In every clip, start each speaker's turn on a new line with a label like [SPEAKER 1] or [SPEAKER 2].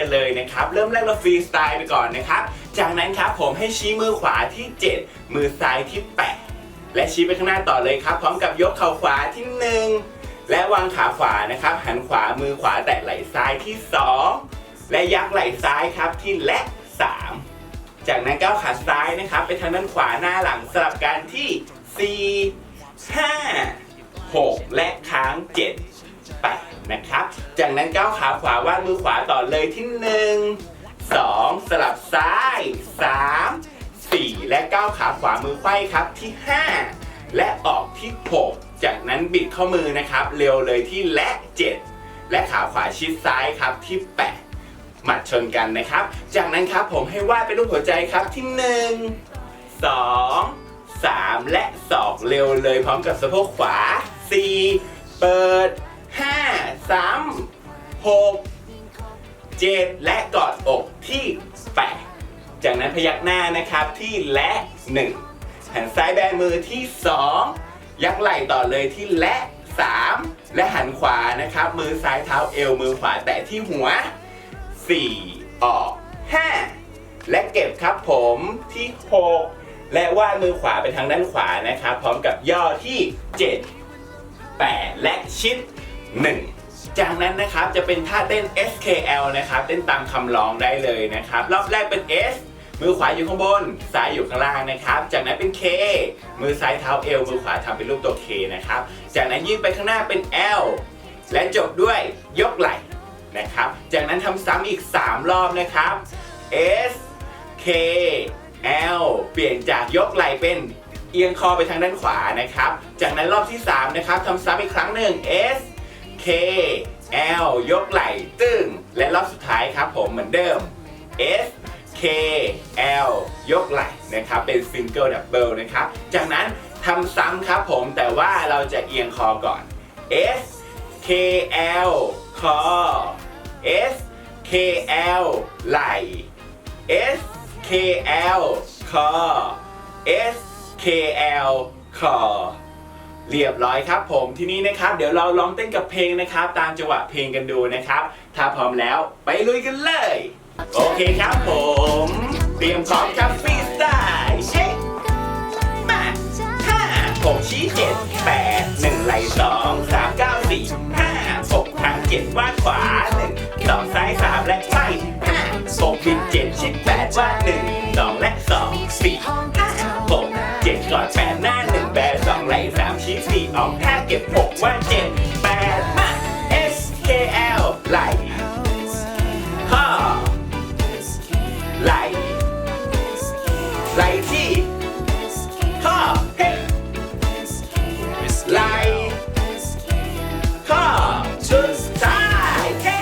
[SPEAKER 1] กันเลยนะครับ เริ่มแรกเราฟรีสไตล์ไปก่อนนะครับ จากนั้นครับผมให้ชี้มือขวาที่ 7 มือซ้ายที่ 8 และชี้ไปข้างหน้าต่อเลยครับ พร้อมกับยกเข่าขวาที่ 1 และวางขาขวานะครับ หันขวามือขวาแตะไหล่ซ้ายที่ 2 และยักไหล่ซ้ายครับที่และ 3 จากนั้นก้าวขาซ้ายนะครับ ไปทางด้านขวาหน้าหลังสลับกันที่ 4 5 6 และค้าง 7 นะครับ จากนั้นก้าวขาขวาวาดมือขวาต่อเลยที่ 1 2 สลับซ้าย 3 4 และก้าวขาขวามือไขว้ครับที่ 5 และออกที่ 6 จากนั้นบิดข้อมือนะครับ เร็วเลยที่และ 7 และขาขวาชิดซ้ายครับที่ 8 หมัดชนกันนะครับ จากนั้นครับผมให้วาดเป็นรูปหัวใจครับที่ 1 2 3 และ 2 เร็วเลยพร้อมกับสะโพกขวา 4 เปิด 5 3 6 7และกอดอกที่8จากนั้นพยักหน้านะครับที่และ1หันซ้ายแบมือที่2ยักไหล่ต่อเลยที่และ3และหันขวานะครับ มือซ้ายเท้าเอวมือขวาแตะที่หัว4ออก5และเก็บครับผมที่6และวาดมือขวาไปทางด้านขวานะครับ พร้อมกับย่อที่ 7 8 และชิด 1 จากนั้นนะครับจะเป็นท่าเต้น SKL นะครับเต้นตามคำร้องได้เลยนะครับรอบแรกเป็น S มือขวาอยู่ข้างบน ซ้ายอยู่ข้างล่างนะครับ จากนั้นเป็น K มือซ้ายเท้าเอวมือขวาทำเป็นรูปตัว K นะครับ จากนั้นยื่นไปข้างหน้าเป็น L และจบด้วยยกไหล่นะครับ จากนั้นทำซ้ำอีก 3 รอบนะครับ S K L เปลี่ยนจากยกไหล่เป็นเอียงคอไปทางด้านขวานะครับ จากนั้นรอบที่ 3 นะครับทำซ้ำอีกครั้งหนึ่ง S K L ยกไหล่ตึงและรอบสุดท้ายครับผมเหมือนเดิม S K L ยกไหล่นะครับเป็นซิงเกิลดับเบิลนะครับจากนั้นทำซ้ำครับผมแต่ว่าเราจะเอียงคอก่อน S K L คอ S K L ไหล่ S K L คอ S K L คอ เรียบร้อยครับผมทีนี้นะครับเดี๋ยวเราลองเต้นกับเพลงนะครับ ตามจังหวะเพลงกันดูนะครับ ถ้าพร้อมแล้วไปลุยกันเลย โอเคครับผม เตรียมพร้อมครับฟรีสไตล์เช็คมาห้าหกชี้เจ็ดแปดหนึ่งไหลสองสามเก้าสี่ห้าหกทางเจ็ดวาดขวาหนึ่งสองซ้ายสามและไปห้าหกบินเจ็ดชิดแปดวาดหนึ่ง สองไหลสามชี้สี่ออกห้าเก็บหกว่าเจ็ดแปดมา S K L ไหลข้อไหลไหลที่ข้อเฮ้ไหลข้อสุดท้ายเฮ้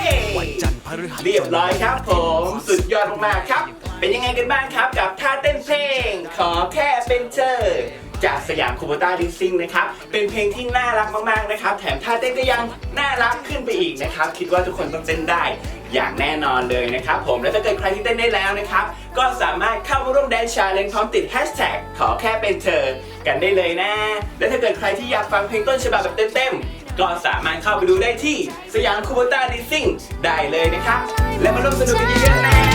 [SPEAKER 1] เรียบร้อยครับผม สุดยอดมากๆครับ เป็นยังไงกันบ้างครับกับท่าเต้นเพลง ขอแค่เป็นเธอ จากสยามคูโบต้าดิซิ่งนะครับ เป็นเพลงที่น่ารักมากๆนะครับ แถมท่าเต้นก็ยังน่ารักขึ้นไปอีกนะครับ คิดว่าทุกคนต้องเต้นได้อย่างแน่นอนเลยนะครับผมและถ้าเกิดใครที่เต้นได้แล้วนะครับ ก็สามารถเข้ามาร่วมแดนชาเลนจ์พร้อมติดแฮชแท็กขอแค่เป็นเธอ กันได้เลยนะ และถ้าเกิดใครที่อยากฟังเพลงต้นฉบับแบบเต็มๆก็สามารถเข้าไปดูได้ที่สยามคูโบต้าดิซิ่งได้เลยนะครับ และมาร่วมสนุกกันเยอะๆนะ